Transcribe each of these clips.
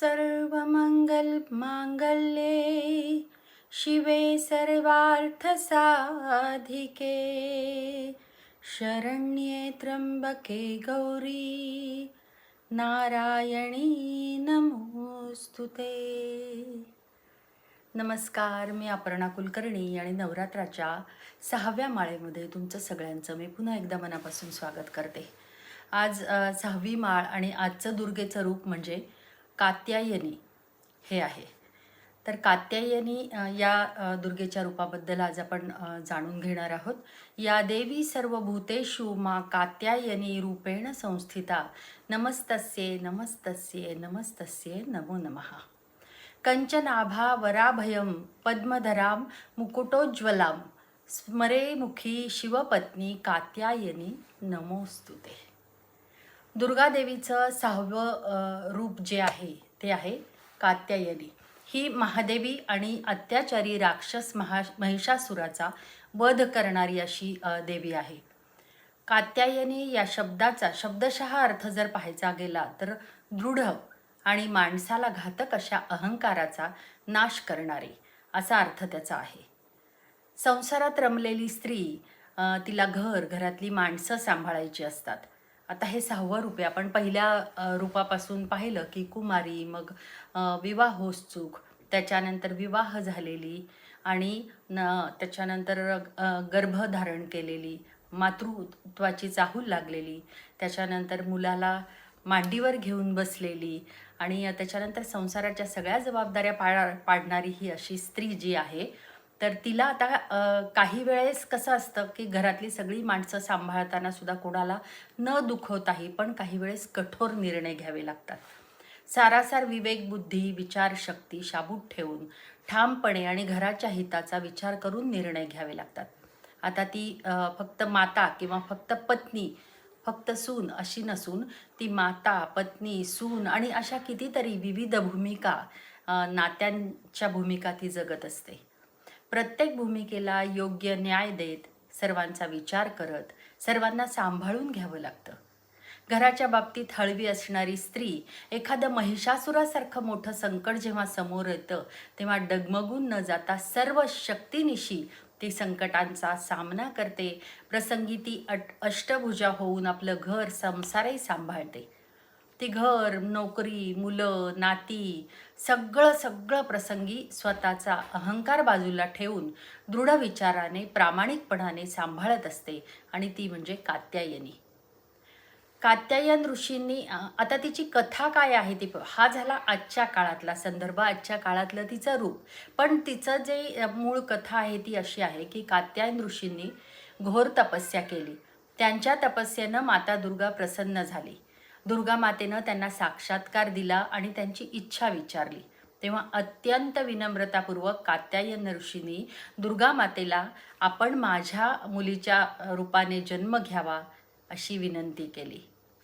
सर्वमङ्गलमाङ्गल्ये शिवे सर्वार्थ साधिके शरण्ये त्र्यंबके गौरी नारायणी नमोस्तुते। नमस्कार मी अपर्णा कुलकर्णी आणि नवरात्राच्या सहाव्या माळेमध्ये तुमचं सगळ्यांचं मी पुन्हा एकदा मनापासून स्वागत करते. आज सहावी माळ आणि आजचं दुर्गेचं रूप म्हणजे कात्यायनी हे आहे. तर कात्यायनी या दुर्गेच्या रूपाबद्दल आज आपण जाणून घेणार आहोत. या देवी सर्व भूतेषु मा कात्यायनी रूपेण संस्थिता. नमस्तस्ये नमस्तस्ये नमस्तस्ये नमो नमः. कंचनाभा वराभयं पद्मधरां मुकुटोज्ज्वलां स्मरे मुखी शिवपत्नी कात्यायनी नमोस्तुते. दुर्गादेवीचं सहावं रूप जे आहे ते आहे कात्यायनी. ही महादेवी आणि अत्याचारी राक्षस महा महिषासुराचा वध करणारी अशी देवी आहे. कात्यायनी या शब्दाचा शब्दशः अर्थ जर पाहायचा गेला तर दृढ आणि माणसाला घातक अशा अहंकाराचा नाश करणारी असा अर्थ त्याचा आहे. संसारात रमलेली स्त्री तिला घर घरातली माणसं सांभाळायची असतात. आता हे सहावं रूप आहे. आपण पहिल्या रूपापासून पाहिलं की कुमारी मग अ, विवाहोत्सुक त्याच्यानंतर विवाह झालेली आणि न त्याच्यानंतर गर्भधारण केलेली मातृत्वाची चाहूल लागलेली त्याच्यानंतर मुलाला मांडीवर घेऊन बसलेली आणि त्याच्यानंतर संसाराच्या सगळ्या जबाबदाऱ्या पाळ पाडणारी ही अशी स्त्री जी आहे तर तिला आता काही वेळेस कसं असतं की घरातली सगळी माणसं सांभाळताना सुद्धा कोणाला न दुखवताही पण काही वेळेस कठोर निर्णय घ्यावे लागतात. सारासार विवेक बुद्धी विचारशक्ती शाबूत ठेवून ठामपणे आणि घराच्या हिताचा विचार करून निर्णय घ्यावे लागतात. आता ती फक्त माता किंवा फक्त पत्नी फक्त सून अशी नसून ती माता पत्नी सून आणि अशा कितीतरी विविध भूमिका नात्यांच्या भूमिका ती जगत असते. प्रत्येक भूमिकेला योग्य न्याय देत सर्वांचा विचार करत सर्वांना सांभाळून घ्यावं लागतं. घराच्या बाबतीत हळवी असणारी स्त्री एखादं महिषासुरासारखं मोठं संकट जेव्हा समोर येतं तेव्हा डगमगून न जाता सर्व शक्तीनिशी ती संकटांचा सामना करते. प्रसंगी ती अट अष्टभुजा होऊन आपलं घर संसारही सांभाळते. ती घर नोकरी मुलं नाती सगळं सगळं प्रसंगी स्वतःचा अहंकार बाजूला ठेवून दृढ विचाराने प्रामाणिकपणाने सांभाळत असते आणि ती म्हणजे कात्यायनी. कात्यायन ऋषींनी आता तिची कथा काय आहे ती प- हा झाला आजच्या काळातला संदर्भ आजच्या काळातलं तिचं रूप. पण तिचं जे मूळ कथा आहे ती अशी आहे की कात्यायन ऋषींनी घोर तपस्या केली. त्यांच्या तपस्येनं माता दुर्गा प्रसन्न झाली. दुर्गा मातेनं त्यांना साक्षात्कार दिला आणि त्यांची इच्छा विचारली. तेव्हा अत्यंत विनम्रतापूर्वक कात्यायन ऋषींनी दुर्गा मातेला आपण माझ्या मुलीच्या रूपाने जन्म घ्यावा अशी विनंती केली.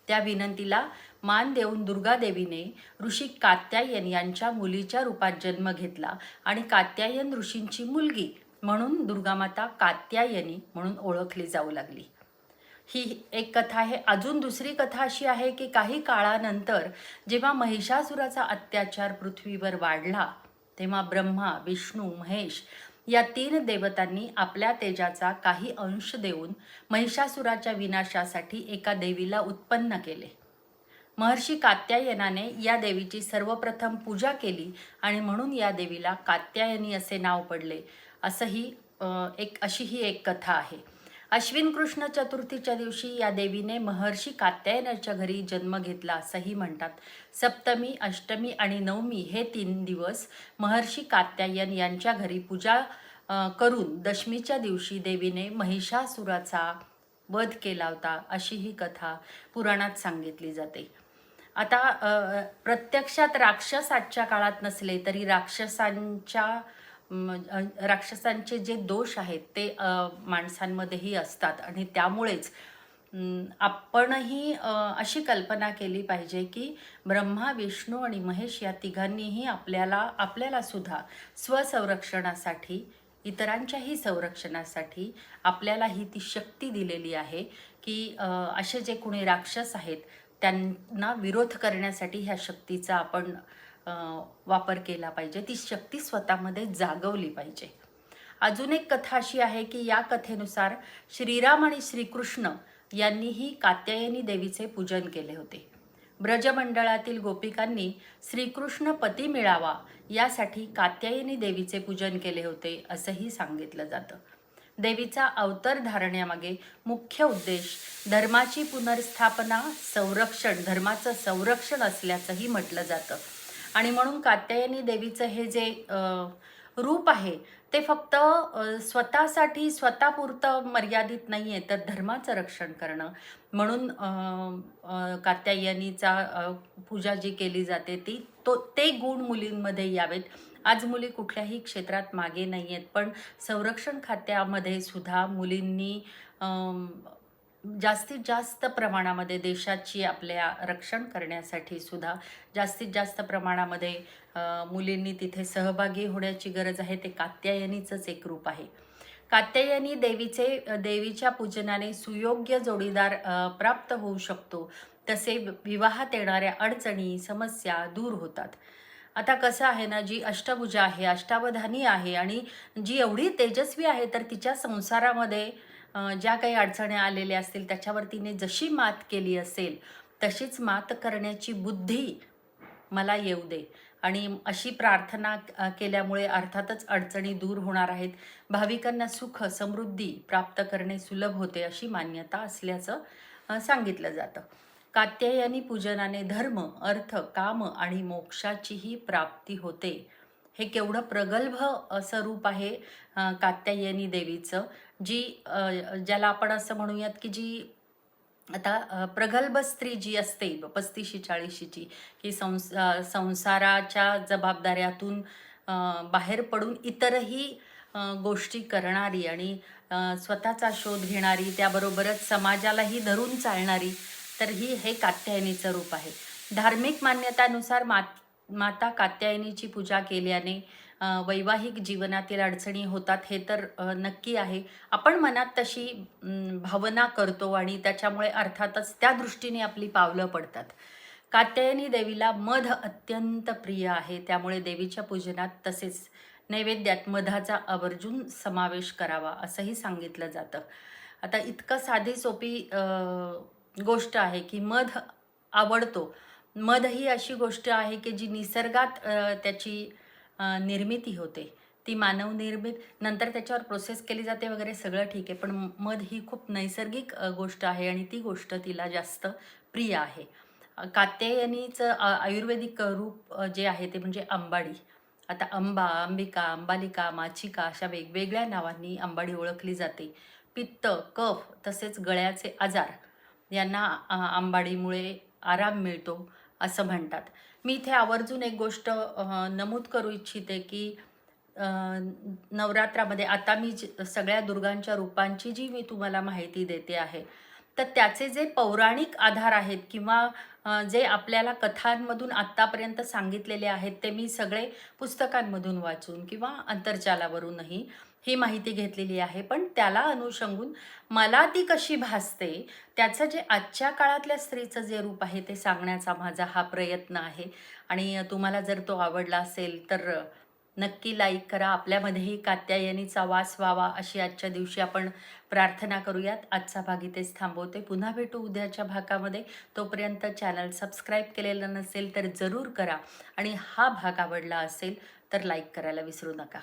त्या विनंतीला मान देऊन दुर्गादेवीने ऋषी कात्यायन यांच्या मुलीच्या रूपात जन्म घेतला आणि कात्यायन ऋषींची मुलगी म्हणून दुर्गामाता कात्यायनी म्हणून ओळखली जाऊ लागली. ही एक कथा आहे. अजून दुसरी कथा अशी आहे की काही काळानंतर जेव्हा महिषासुराचा अत्याचार पृथ्वीवर वाढला तेव्हा ब्रह्मा विष्णू महेश या तीन देवतांनी आपल्या तेजाचा काही अंश देऊन महिषासुराच्या विनाशासाठी एका देवीला उत्पन्न केले. महर्षी कात्यायनाने या देवीची सर्वप्रथम पूजा केली आणि म्हणून या देवीला कात्यायनी असे नाव पडले. असंही एक अशी ही एक कथा आहे. अश्विन कृष्ण चतुर्थीच्या दिवशी या देवीने महर्षी कात्यायनाच्या घरी जन्म घेतला असंही म्हणतात. सप्तमी अष्टमी आणि नवमी हे तीन दिवस महर्षी कात्यायन यांच्या घरी पूजा करून दशमीच्या दिवशी देवीने महिषासुराचा वध केला होता अशी ही कथा पुराणात सांगितली जाते. आता प्रत्यक्षात राक्षस आजच्या काळात नसले तरी राक्षसांच्या राक्षसांचे जे दोष आहेत ते माणसांमध्येही असतात. आणि त्यामुळेच आपणही अशी कल्पना केली पाहिजे की ब्रह्मा विष्णू आणि महेश या तिघांनीही आपल्याला आपल्याला सुद्धा स्वसंरक्षणासाठी इतरांच्याही संरक्षणासाठी आपल्याला ही ती शक्ती दिलेली आहे की असे जे कोणी राक्षस आहेत त्यांना विरोध करण्यासाठी ह्या शक्तीचा आपण वापर केला पाहिजे. ती शक्ती स्वतःमध्ये जागवली पाहिजे. अजून एक कथा अशी आहे की या कथेनुसार श्रीराम आणि श्रीकृष्ण यांनीही कात्यायनी देवीचे पूजन केले होते. ब्रजमंडळातील गोपिकांनी श्रीकृष्ण पती मिळावा यासाठी कात्यायनी देवीचे पूजन केले होते असंही सांगितलं जातं. देवीचा अवतर धारण्यामागे मुख्य उद्देश धर्माची पुनर्स्थापना संरक्षण धर्माचं संरक्षण असल्याचंही म्हटलं जातं. आणि म्हणून कात्यायनी देवीचं हे जे रूप आहे ते फक्त स्वतःसाठी स्वतःपुरतं मर्यादित नाही आहे तर धर्माचं रक्षण करणं. म्हणून कात्यायनीचा पूजा जी केली जाते ती तो ते गुण मुलींमध्ये यावेत. आज मुली कुठल्याही क्षेत्रात मागे नाही आहेत पण संरक्षण खात्यामध्ये सुद्धा मुलींनी जास्तीत जास्त प्रमाणामध्ये देशाची आपल्या रक्षण करण्यासाठी सुद्धा जास्तीत जास्त प्रमाणामध्ये मुलींनी तिथे सहभागी होण्याची गरज आहे ते कात्यायनीचंच एक रूप आहे. कात्यायनी देवीचे देवीच्या पूजनाने सुयोग्य जोडीदार प्राप्त होऊ शकतो. तसे विवाहात येणाऱ्या अडचणी समस्या दूर होतात. आता कसं आहे ना जी अष्टभुजा आहे अष्टावधानी आहे आणि जी एवढी तेजस्वी आहे तर तिच्या संसारामध्ये ज्या काही अडचणी आलेल्या असतील त्याच्यावर तिने जशी मात केली असेल तशीच मात करण्याची बुद्धी मला येऊ दे. आणि अशी प्रार्थना केल्यामुळे अर्थातच अडचणी दूर होणार आहेत. भाविकांना सुख समृद्धी प्राप्त करणे सुलभ होते अशी मान्यता असल्याचं सांगितलं जातं. कात्यायनी पूजनाने धर्म अर्थ काम आणि मोक्षाचीही प्राप्ती होते. हे केवढं प्रगल्भ असं रूप आहे कात्यायनी देवीचं जी ज्याला आपण असं म्हणूयात की जी आता प्रगल्भ स्त्री जी असते पस्तीशी चाळीशीची की संस संसाराच्या जबाबदाऱ्यातून बाहेर पडून इतरही गोष्टी करणारी आणि स्वतःचा शोध घेणारी त्याबरोबरच समाजालाही धरून चालणारी तर ही हे कात्यायनीचं रूप आहे. धार्मिक मान्यतानुसार मात माता कात्यायनीची पूजा केल्याने वैवाहिक जीवनातील अडचणी होतात हे तर नक्की आहे. आपण मनात तशी भावना करतो आणि त्याच्यामुळे अर्थातच त्या दृष्टीने आपली पावलं पडतात. कात्यायनी देवीला मध अत्यंत प्रिय आहे. त्यामुळे देवीच्या पूजनात तसेच नैवेद्यात मधाचा आवर्जून समावेश करावा असंही सांगितलं जातं. आता इतकं साधी सोपी गोष्ट आहे की मध आवडतो. मध ही अशी गोष्ट आहे की जी निसर्गात त्याची निर्मिती होते. ती मानवनिर्मित नंतर त्याच्यावर प्रोसेस केली जाते वगैरे सगळं ठीक आहे. पण मध ही खूप नैसर्गिक गोष्ट आहे आणि ती गोष्ट तिला जास्त प्रिय आहे. कात्यायनीचं आयुर्वेदिक रूप जे आहे ते म्हणजे अंबाडी. आता अंबा अंबिका अंबालिका माचिका अशा वेगवेगळ्या नावांनी अंबाडी ओळखली जाते. पित्त कफ तसेच गळ्याचे आजार यांना आंबाडीमुळे आराम मिळतो. असं म्हणतात. मी इथे आवर्जून एक गोष्ट नमूद करू इच्छिते की नवरात्रामध्ये आता मी जी- सगळ्या दुर्गांच्या रूपांची जी मी तुम्हाला माहिती देते आहे तर त्याचे जे पौराणिक आधार आहेत किंवा जे आपल्याला कथांमधून आत्तापर्यंत सांगितलेले आहेत ते मी सगळे पुस्तकांमधून वाचून किंवा आंतरजालावरूनही ही माहिती घेतलेली आहे. पण त्याला अनुषंगून मला ती कशी भासते त्याचं जे आजच्या काळातल्या स्त्रीचं जे रूप आहे ते सांगण्याचा माझा हा प्रयत्न आहे. आणि तुम्हाला जर तो आवडला असेल तर नक्की लाईक करा. आपल्यामध्येही कात्यायनीचा वास व्हावा अशी आजच्या दिवशी आपण प्रार्थना करूयात. आजचा भाग इथेच थांबवते. पुन्हा भेटू उद्याच्या भागामध्ये. तोपर्यंत चॅनल सबस्क्राईब केलेलं नसेल तर जरूर करा. आणि हा भाग आवडला असेल तर लाईक करायला विसरू नका.